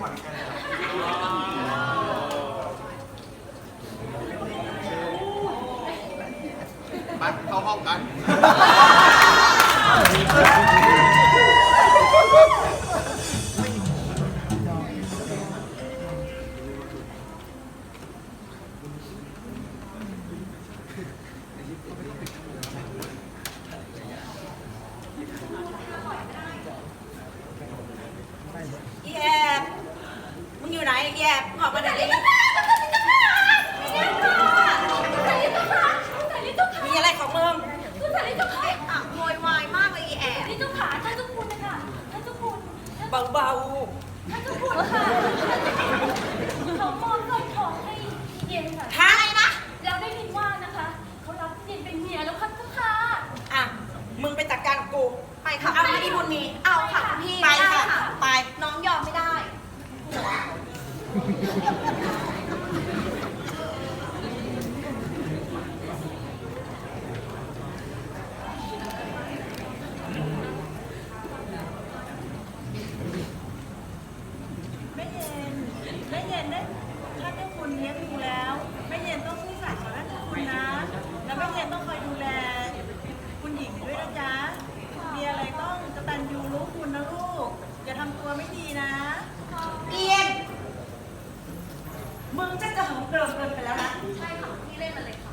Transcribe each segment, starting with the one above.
เป็นของขวัญกันครับไปเข้าห้องกัน อยู่ไหนอีแอบมึงออกมาเดี๋ยวนี้มีอะไรของมึงอะโวยวายมากเลยอีแอบเบาๆท้าอะไรนะ เราได้ยินว่านะคะเขารับเย็นเป็นเมียแล้วค่ะเจ้าค่ะ อะ มึงไปจัดการกับกู ไปค่ะ เอามาอีบุญมี เอาค่ะคุณพี่ ไป ม่ด้ ค่ะ ไป น้องยอมไม่ได้ ไม่เย็นไม่เย็นได้ท่านเจ้าคุณเลี้ยงดูแล้วไม่เย็นต้องซื่อสัตย์กับท่านเจ้าคุณนะ แล้ว ไม่เย็นต้องคอยดูแล คุณหญิงด้วยนะจ๊ะ มีอะไรต้องกตัญญูรู้คุณนะลูก อย่าทำตัวไม่ดีนะ เอียน มึงจะจะเหิมเกริมเกินไปแล้วนะ ใช่ค่ะ พี่เล่นมาเลยค่ะ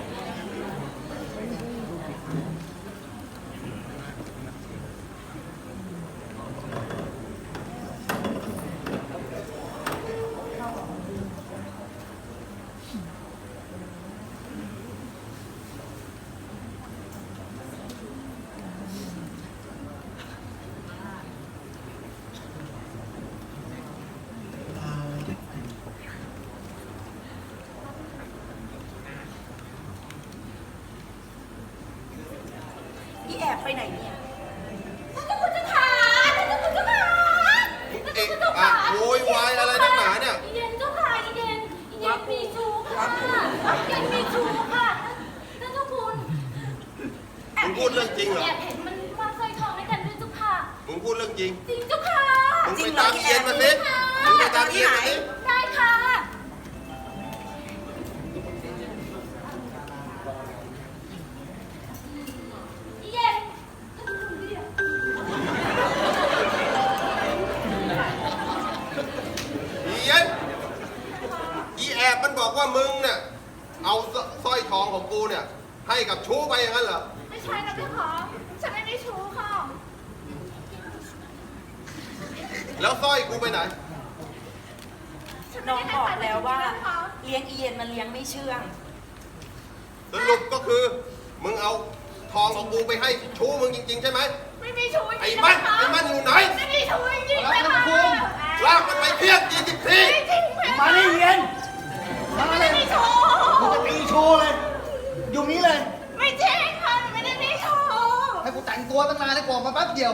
อีแอบไปไหนเนี่ยท่านเจ้าคุณเจ้าค่ะท่านเจ้าคุณเจ้าค่ะท่านเอ๊ะเจ้าคุณเจ้าอะค่ะโวยวายอะไรนักหนาเนี่ย อีเย็นเจ้าค่ะอีเย็นอีเย็นมีชู้ค่ะอีเย็นมีชู้ค่ะท่านเจ้าคุณมึงพูดเรื่องจริงเหรอ แอบเห็นมันวางสร้อยทองด้วยกันด้วยเจ้าค่ะมึงพูดเรื่องจริง จริงเจ้าค่ะ มึงไปตามเย็นมาสิมึงไปตามเย็นมาสิได้ค่ะ แล้วสร้อยกูไปไหนฉันน้ไม่องได้บให้อกใครแล้วว่าเนะคะเลี้ยงอีเย็นมันเลี้ยงไม่เชื่อง สรุปก็คือ มึงเอาทองของกูไปให้ชู้มึงจริง ๆ ใช่ไหม ไม่มีชู้จไอ้ริงๆมันนะคะไอ้มันอยู่ไหน ไม่มีชู้จริงๆนะคะลากมันไปเพียงยี่สิบทีไม่จริงไหมมาได้เย็นมาเลยไม่มีชู้กูจะตีโชว์เลย อยู่นี้เลย ไม่จริงค่ะหนูไม่ได้มีชู้ให้กูแต่งตัวตั้งนานให้กว่ามาแป๊บเดียว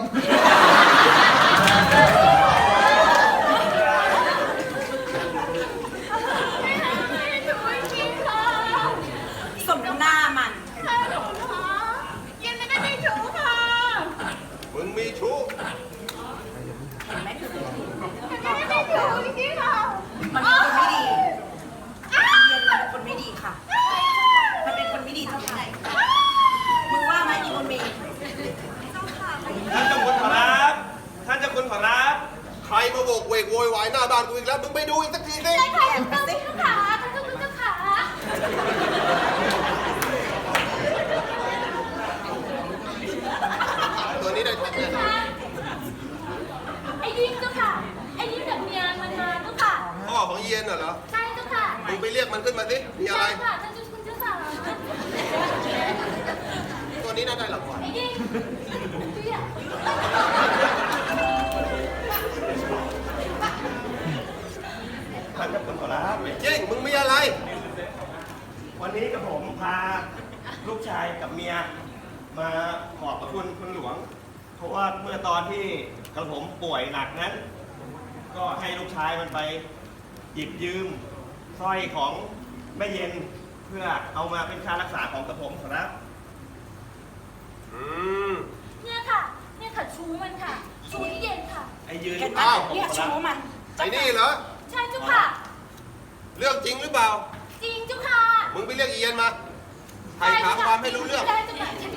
ไโวกเวกโวยวายหน้าบ้านกูอีกแล้ว มึงไปดูอีกสักทีสิ ได้ค่ะท่านเจ้าคุณเจ้าขาท่านเจ้าคุณเจ้าขา ตัวนี้ได้ท็อปแน่นอน ไอ้ยิ้มเจ้าค่ะ ไอ้ยิ้มแบบเมียมานานเจ้าค่ะ พ่อของเยียนน่ะเหรอ ใช่เจ้าค่ะ มึงไปเรียกมันขึ้นมาสิ มีอะไร ใช่ค่ะท่านเจ้าคุณเจ้าขา ตัวนี้น่า ได้รางวัลไอ้ยิ้มเบี้ยท่านเจ้าคุณขอรับเจ้งมึงมีอะไร วันนี้กับผมพาลูกชายกับเมีย มาขอบพระคุณคุณหลวง เพราะว่าเมื่อตอนที่กระผมป่วยหนักนั้น ก็ให้ลูกชายมันไปหยิบยืมสร้อยของแม่เย็นเพื่อเอามาเป็นค่ารักษาของกระผมขอรับ อืม เนี่ยค่ะ เนี่ยค่ะชูมันค่ะ ชูที่เย็นค่ะ ไอ้ยืนเห็นไหมอ้าว เนี่ยชูมันไอ้นี่เหรอ ใช่เจ้าค่ะ เรื่องจริงหรือเปล่า จริงเจ้าค่ะมึงไปเรียกเอียนมาไถ่ถามความให้รู้เรื่อง ได้เจ้าค่ะใช่เจ้าค่ะ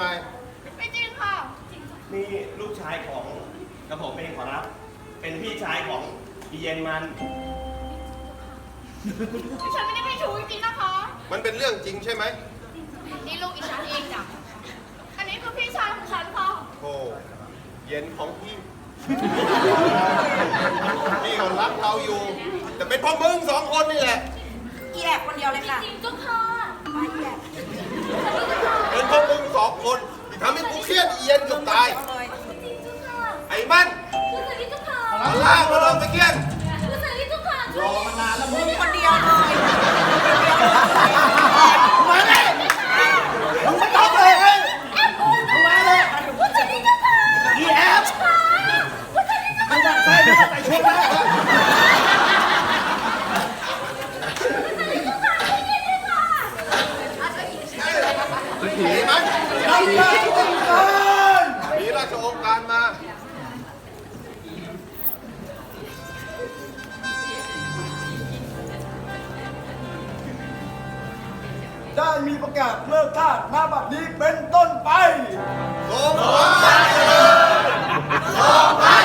ยังไง ไม่จริงค่ะนี่ลูกชายของกระผมเองขอรับ เป็นพี่ชายของอีเย็นมัน ฉันไม่ได้มีชู้จริงๆนะคะมันเป็นเรื่องจริงใช่ไหมนี่ลูกอีฉันเองจ้ะอันนี้คือพี่ชายของฉันค่ะโอ้เย็นของพี่ พี่ก็รักเราอยู่ แต่เป็นเพราะมึงสองคนนี่แหละ อีแอบคนเดียวเลยค่ะ จริงเจ้าค่ะไปอีแอบ เป็นเพราะมึงสองคนที่ทำให้กูเครียดเอียนเกือบตายเอาเลยจริงเจ้าค่ะไอ้มันคือสวัสดีเจ้าค่ะเอาล่างมาลงไปเกี้ย ได้มีประกาศเลิกทาสหน้าบัดนี้เป็นต้นไปทรงพระเจริญทรงพระ